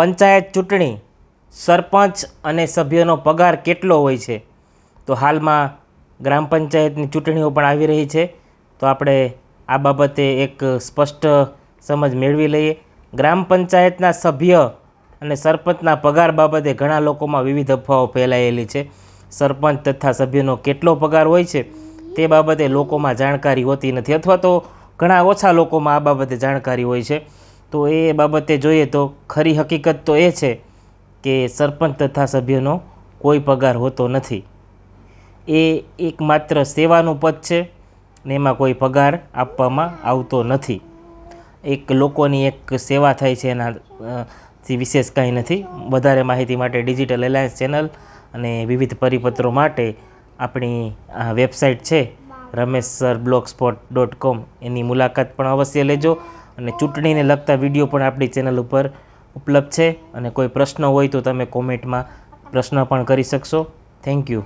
પંચાયત ચૂંટણી, સરપંચ અને સભ્યનો પગાર કેટલો હોય છે? તો હાલમાં ગ્રામ પંચાયતની ચૂંટણીઓ પણ આવી રહી છે. તો આપણે આ બાબતે એક સ્પષ્ટ સમજ મેળવી લઈએ. ગ્રામ પંચાયતના સભ્ય અને સરપંચના પગાર બાબતે ઘણા લોકોમાં વિવિધ અફવાઓ ફેલાયેલી છે. સરપંચ તથા સભ્યનો કેટલો પગાર હોય છે તે બાબતે લોકોમાં જાણકારી હોતી નથી અથવા તો ઘણા ઓછા લોકોમાં આ બાબતે જાણકારી હોય છે. તો એ બાબતે જોઈએ તો ખરી હકીકત તો એ છે કે સરપંચ તથા સભ્યનો કોઈ પગાર હોતો નથી. એ એકમાત્ર સેવાનું પદ છે ને એમાં કોઈ પગાર આપવામાં આવતો નથી. એક લોકોની એક સેવા થાય છે એના થી વિશેષ કાંઈ નથી. વધારે માહિતી માટે ડિજિટલ એલાયન્સ ચેનલ અને વિવિધ પરિપત્રો માટે આપણી આ વેબસાઇટ છે Ramesh sir blogspot dot com. એની મુલાકાત પણ અવશ્ય લેજો. અને ચૂંટણીને લગતા વીડિયો પણ આપણી ચેનલ ઉપર ઉપલબ્ધ છે. અને કોઈ પ્રશ્ન હોય તો તમે કોમેન્ટમાં પ્રશ્ન પણ કરી શકશો. Thank you